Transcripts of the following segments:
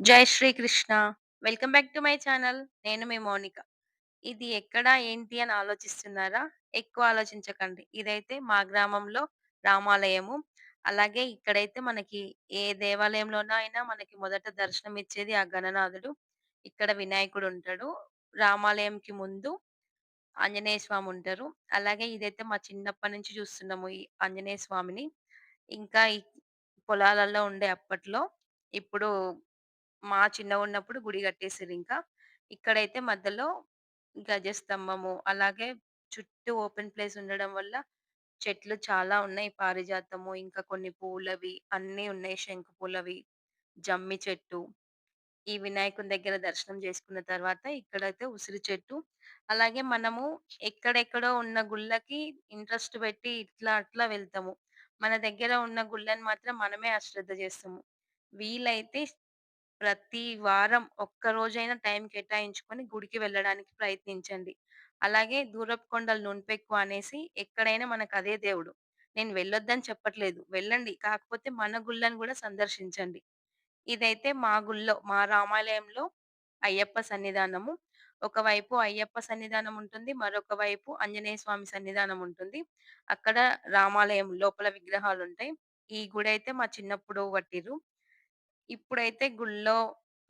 జై Shri Krishna welcome back to my channel. నేను మీ మౌనిక. ఇది ఎక్కడ, ఏంటి అని ఆలోచిస్తున్నారా? ఎక్కువ ఆలోచించకండి. ఇదైతే మా గ్రామంలో రామాలయము. అలాగే ఇక్కడైతే మనకి ఏ దేవాలయంలోన అయినా మనకి మొదట దర్శనం ఇచ్చేది ఆ గణనాథుడు. ఇక్కడ వినాయకుడు ఉంటాడు రామాలయంకి ముందు ఆంజనేయ స్వామి ఉంటారు. అలాగే ఇదైతే మా చిన్నప్పటి నుంచి చూస్తున్నాము ఈ ఆంజనేయ స్వామిని. ఇంకా ఈ పొలాలలో ఉండే అప్పట్లో. ఇప్పుడు మా చిన్నగున్నప్పుడు గుడి కట్టేసిర్రింకా. ఇక్కడైతే మధ్యలో గజస్తంభము, అలాగే చుట్టూ ఓపెన్ ప్లేస్ ఉండడం వల్ల చెట్లు చాలా ఉన్నాయి. పారిజాతము, ఇంకా కొన్ని పూలవి అన్నీ ఉన్నాయి. శంకు పూలవి, జమ్మి చెట్టు. ఈ వినాయకుని దగ్గర దర్శనం చేసుకున్న తర్వాత ఇక్కడైతే ఉసిరి చెట్టు. అలాగే మనము ఎక్కడెక్కడో ఉన్న గుళ్ళకి ఇంట్రెస్ట్ పెట్టి ఇట్లా అట్లా వెళ్తాము. మన దగ్గర ఉన్న గుళ్ళని మాత్రం మనమే అశ్రద్ధ చేస్తాము. వీలైతే ప్రతి వారం ఒక్క రోజైనా టైం కేటాయించుకొని గుడికి వెళ్ళడానికి ప్రయత్నించండి. అలాగే దూరపు కొండలు నునుపెక్కువ అనేసి ఎక్కడైనా మనకు అదే దేవుడు. నేను వెళ్ళొద్దని చెప్పట్లేదు. వెళ్ళండి. కాకపోతే మన గుళ్ళని గూడా సందర్శించండి. ఇదైతే మా గుళ్ళో, మా రామాలయంలో అయ్యప్ప సన్నిధానము. ఒకవైపు అయ్యప్ప సన్నిధానం ఉంటుంది. మరొక వైపు ఆంజనేయ స్వామి సన్నిధానం ఉంటుంది. అక్కడ రామాలయం లోపల విగ్రహాలుంటాయి. ఈ గుడైతే మా చిన్నప్పుడు కట్టిర్రు. ఇప్పుడైతే గుళ్ళో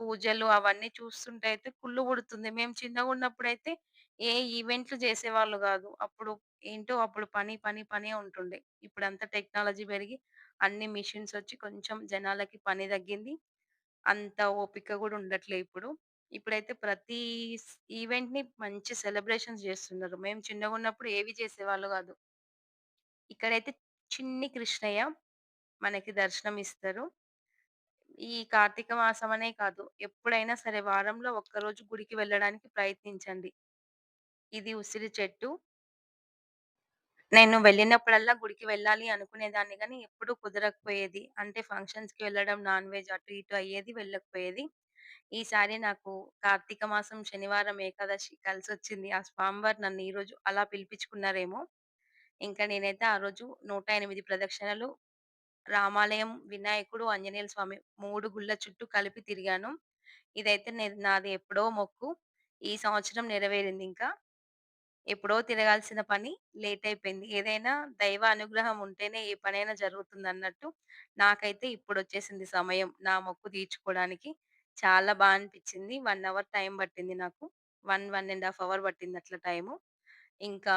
పూజలు అవన్నీ చూస్తుంటే అయితే కుళ్ళు పుడుతుంది. మేము చిన్నగా ఉన్నప్పుడు అయితే ఏ ఈవెంట్లు చేసేవాళ్ళు గాదు. అప్పుడు ఏంటో అప్పుడు పని, పని, పనే ఉంటుండే. ఇప్పుడంతా టెక్నాలజీ పెరిగి అన్ని మిషన్స్ ఒచ్చి కొంచెం జనాలకి పని తగ్గింది. అంత ఓపిక గూడా ఉండట్లే ఇప్పుడు. ఇప్పుడైతే ప్రతి స్ ఈవెంట్‌ని మంచి సెలబ్రేషన్స్ జేస్తున్నారు. మేము చిన్నగున్నప్పుడు ఏవి చేసేవాళ్ళు గాదు. ఇక్కడైతే చిన్ని కృష్ణయ్య మనకి దర్శనం ఇస్తారు. ఈ కార్తీక మాసం అనే కాదు. ఎప్పుడైనా సరే వారంలో ఒక్కరోజు గుడికి వెళ్ళడానికి ప్రయత్నించండి. ఇది ఉసిరి చెట్టు. నేను వెళ్ళినప్పుడల్లా గుడికి వెళ్ళాలి అనుకునేదాన్ని కానీ ఎప్పుడూ కుదరకపోయేది. అంటే ఫంక్షన్స్‌కి వెళ్ళడం, నాన్ వెజ్ అటు ఇటు అయ్యేది వెళ్ళకపోయేది. ఈసారి నాకు కార్తీక మాసం శనివారం ఏకాదశి కలిసి వచ్చింది ఆ స్వామివారు నన్ను ఈరోజు అలా పిలిపించుకున్నారేమో! ఇంకా నేనైతే ఆ రోజు 108 ప్రదక్షిణలు రామాలయం, వినాయకుడు, ఆంజనేయుల స్వామి 3 గుళ్ళ చుట్టూ కలిపి తిరిగాను. ఇదైతే నేను నాది ఎప్పుడో మొక్కు. ఈ సంవత్సరం నెరవేరిందింకా. ఎప్పుడో తిరగాల్సిన పని లేట్ అయిపోయింది. ఏదైనా దైవ అనుగ్రహం ఉంటేనే ఏ పనైనా జరుగుతుందన్నట్టు. నాకైతే ఇప్పుడొచ్చేసింది సమయం నా మొక్కు తీర్చుకోవడానికి. చాలా బా అనిపిచ్చింది. 1 అవర్ టైం పట్టింది నాకు. 1, 1 ½ అవర్ పట్టింది అట్లా టైము. ఇంకా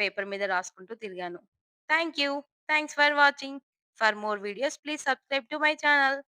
పేపర్ మీద రాసుకుంటూ తిరిగాను. Thank you. Thanks for watching. For more videos, please subscribe to my channel.